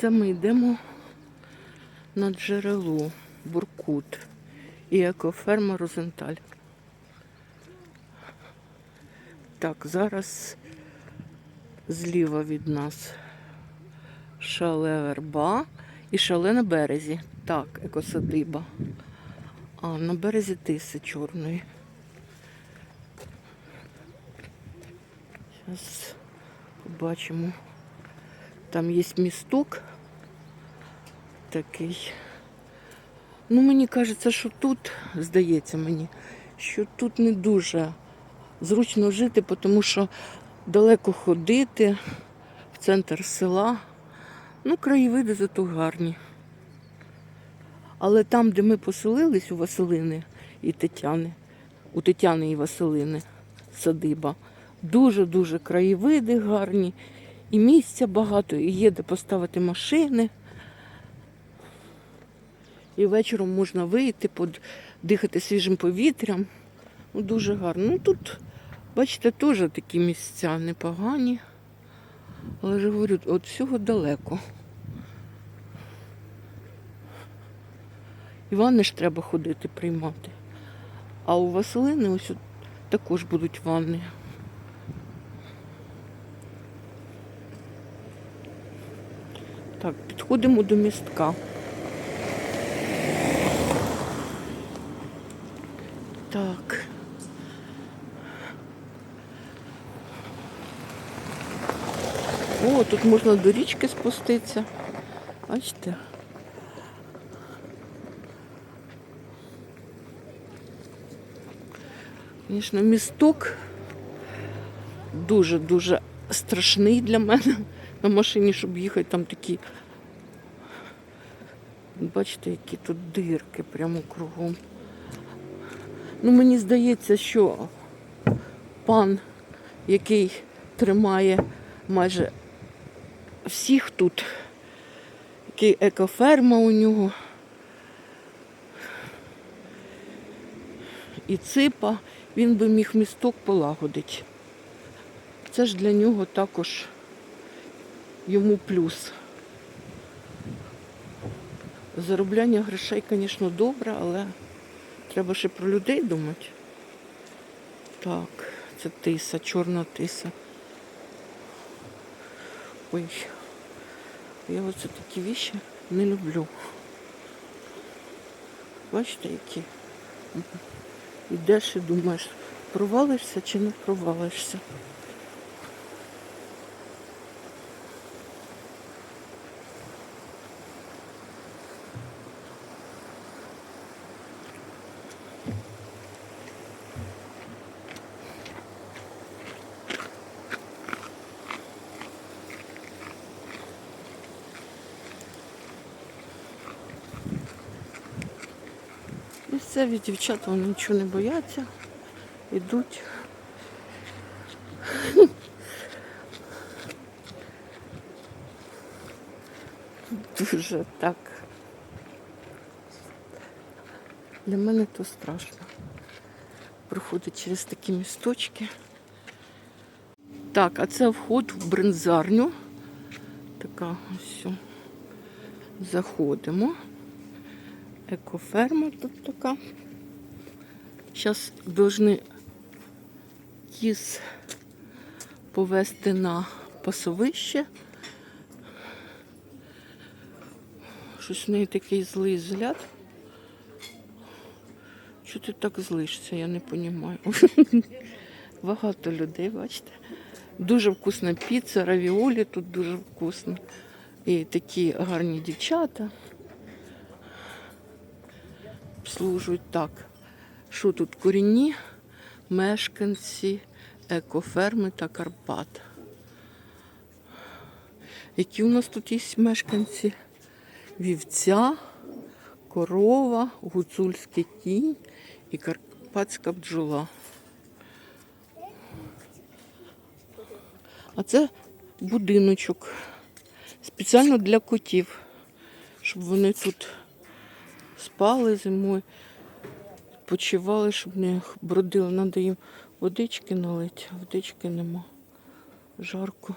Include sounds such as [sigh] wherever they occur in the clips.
це ми йдемо на джерело Буркут і екоферма Розенталь. Так, зараз зліва від нас шале верба і шале на березі. Так, екосадиба. А на березі тиси чорної. Зараз побачимо. Там є місток такий. Ну, мені кажеться, що тут, здається мені, що тут не дуже зручно жити, тому що далеко ходити в центр села. Ну, краєвиди зато гарні. Але там, де ми поселились у Василини і Тетяни, у Тетяни і Василини садиба, дуже-дуже краєвиди гарні, і місця багато, і є де поставити машини. І вечором можна вийти, подихати свіжим повітрям. Ну, дуже гарно. Ну тут, бачите, теж такі місця непогані. Але ж говорю, от всього далеко. І ванни ж треба ходити приймати. А у Василини ось також будуть ванни. Так, підходимо до містка. Так. О, тут можна до річки спуститися. Бачите? Звісно, місток дуже-дуже страшний для мене на машині, щоб їхати. Там такі, бачите, які тут дирки прямо кругом. Ну, мені здається, що пан, який тримає майже всіх тут, який екоферма у нього. І ципа, він би міг місток полагодити. Це ж для нього також йому плюс. Заробляння грошей, звісно, добре, але треба ще про людей думати. Так, це тиса, чорна тиса. Ой, я оце такі віші не люблю. Бачите, які? Ідеш і думаєш, провалишся чи не провалишся. Місцеві дівчата вони нічого не бояться. Ідуть. Дуже так. Для мене то страшно. Проходить через такі місточки. Так, а це вход в бринзарню. Така ось. Заходимо. Екоферма тут така. Зараз повинні кіз повезти на пасовище. Щось в неї такий злий взгляд. Чого ти так злишся, я не розумію. [laughs] Багато людей, бачите. Дуже вкусна піца, равіолі тут дуже вкусно. І такі гарні дівчата обслужують так. Що тут корінні мешканці екоферми та Карпат. Які у нас тут є мешканці? Вівця, корова, гуцульський кінь і карпатська бджола. А це будиночок спеціально для котів, щоб вони тут спали зимою, почивали, щоб не бродили. Треба їм водички налити, водички нема. Жарко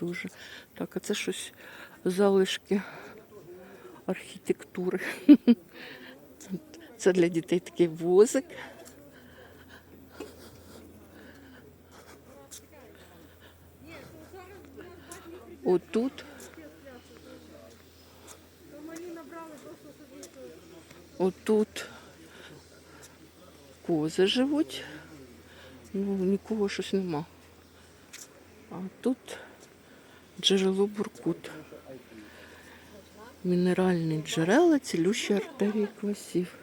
дуже. Так, а це щось залишки архітектури. [laughs] Це для дітей такий возик. Отут. Отут кози живуть. Ну, нікого щось нема. А тут джерело буркут. Мінеральні джерела, цілющі артерії квасів.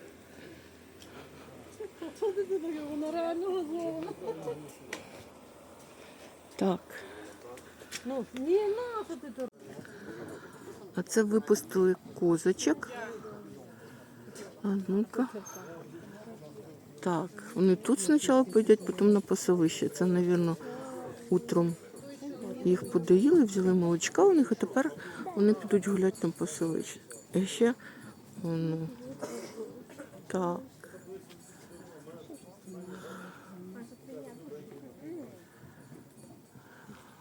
Вона реально газована. Так. Ну. А це випустили козочок. А ну-ка. Так, вони тут спочатку поїдять, потім на пасовище. Це, мабуть, утром їх подоїли, взяли молочка у них, а тепер вони підуть гуляти на пасовище. І ще ну, так.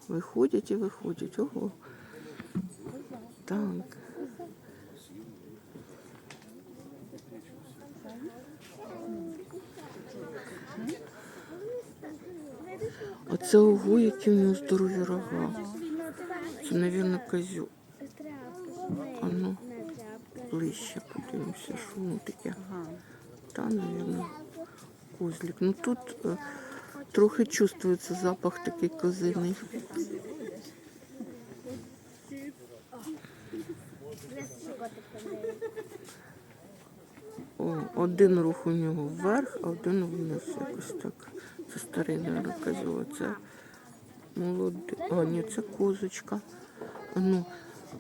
Виходять і виходять. Ого. Так. Оце ого, які в нього здорові рога. Це, мабуть, козю. А ну, ближче подивимося, що воно таке. Та, мабуть, козлик. Ну тут е, трохи чувствується запах такий козиний. О, один рух у нього вверх, а один вниз якось так. Це старий, мабуть, козьол. Це молодий. А, ні, це козочка. Ну,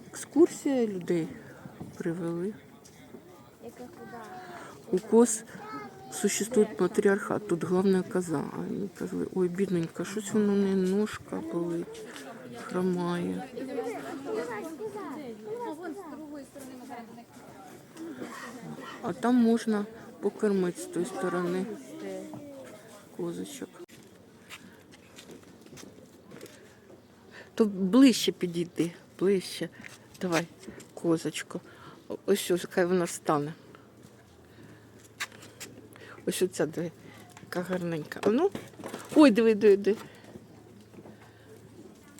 екскурсія людей привели. У коз существует матріархат, тут головна коза. Вони казали, ой, бідненька, щось воно не ножка болить, хромає. А там можна покормити з тої сторони козочок. То ближче підійди, ближче. Давай, козочку. Ось ось, хай вона стане. Ось оця диви, яка гарненька. А ну. Ой, диви, диви, диви.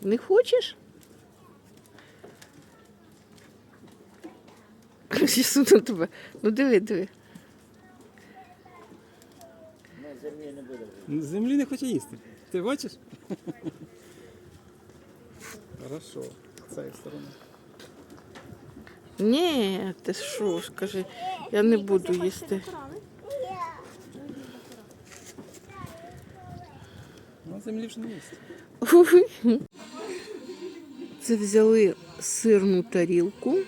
Не хочеш? [laughs] Суну тебе. Ну диви, диви. Землі не хоче їсти. Ти бачиш? Хорошо. З цієї сторони. Ні, ти що, скажи, я не буду їсти. На землі вже не їсть. Ой. Це взяли сирну тарілку.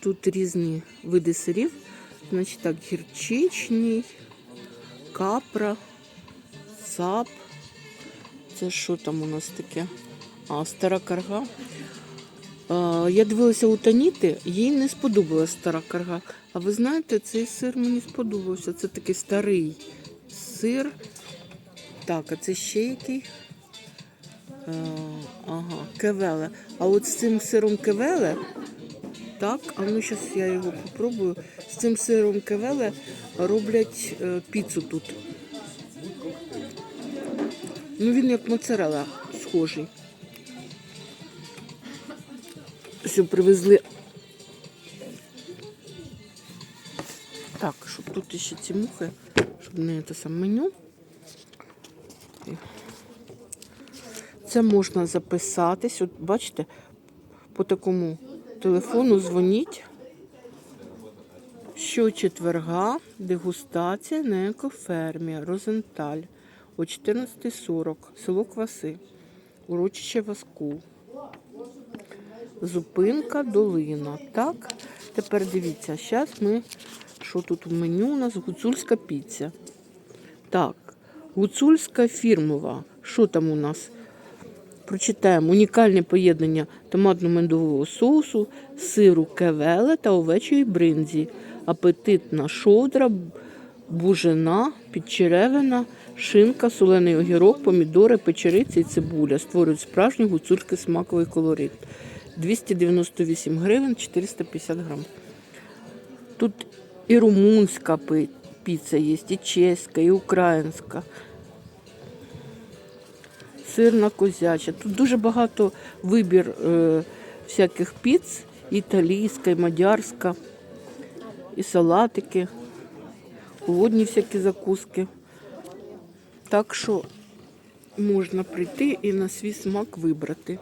Тут різні види сирів. Значить так, гірчичний, капра, сап. Це що там у нас таке? А, стара карга. А, я дивилася у Таніти, їй не сподобалася стара карга. А ви знаєте, цей сир мені сподобався. Це такий старий сир. Так, а це ще який? Е, ага, кевеле. А от з цим сиром кевеле, так, а ну зараз я його попробую. З цим сиром кевеле роблять е, піцу тут. Ну він як моцарела схожий. Все привезли. Так, щоб тут ще ці мухи, щоб не це саме меню. Це можна записатись. От бачите, по такому телефону дзвоніть. Щочетверга дегустація на екофермі Розенталь о 14.40, село Кваси, урочище Васку. Зупинка долина. Так, тепер дивіться, зараз ми, що тут в меню у нас гуцульська піця. Так, гуцульська фірмова. Що там у нас? Прочитаємо унікальне поєднання томатно-медового соусу, сиру кевеле та овечої бринзі, апетитна шовдра, бужена, підчеревина, Шинка, солений огірок, помідори, печериці і цибуля створюють справжній гуцульський смаковий колорит. 298 гривень 450 грам. Тут і румунська піца є, і чеська, і українська. Сирна козяча. Тут дуже багато вибір е, всяких піц, італійська, і мадярська, і салатики, холодні всякі закуски. Так що можна прийти і на свій смак вибрати.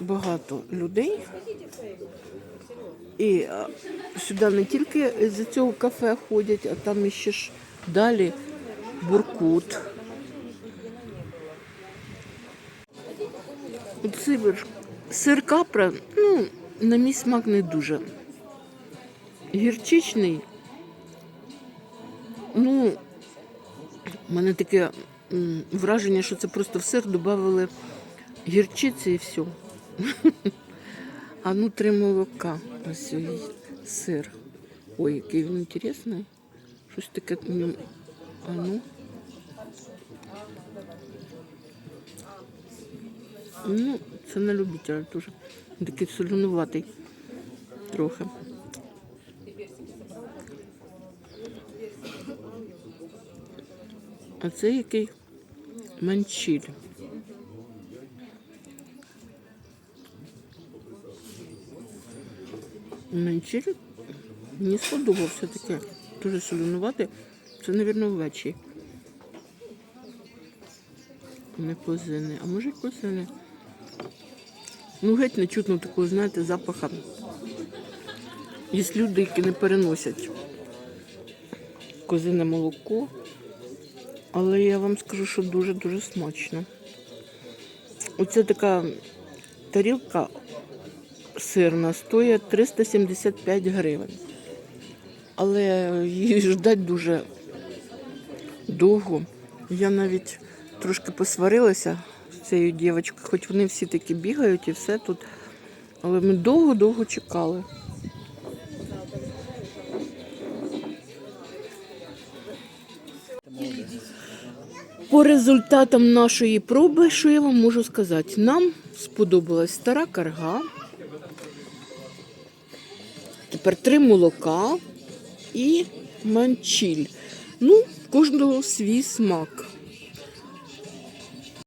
Багато людей. І сюди не тільки з цього кафе ходять, а там ще ж далі буркут. Сир, сир капра, ну, на мій смак не дуже. Гірчичний. Ну, у мене таке враження, що це просто в сир додали гірчиці і все. [laughs] А ну три молока. Ось сир. Ой, який він інтересний. Щось таке в ньому. А ну. Ну, це на любителя дуже. Такий солонуватий трохи. А це який манчіль. Манчіль мені сподобався таке. Дуже солонуватий. Це, мабуть, ввечері. Не козини. А може козини. Ну, геть не чутно такого, знаєте, запаха. Є люди, які не переносять козине молоко. Але я вам скажу, що дуже-дуже смачно. Оце така тарілка сирна стоїть 375 гривень. Але її ждать дуже довго. Я навіть трошки посварилася з цією дівчинкою, хоч вони всі такі бігають і все тут. Але ми довго-довго чекали. По результатам нашої проби, що я вам можу сказати? Нам сподобалась стара карга. Тепер три молока і манчіль. Ну, кожного свій смак.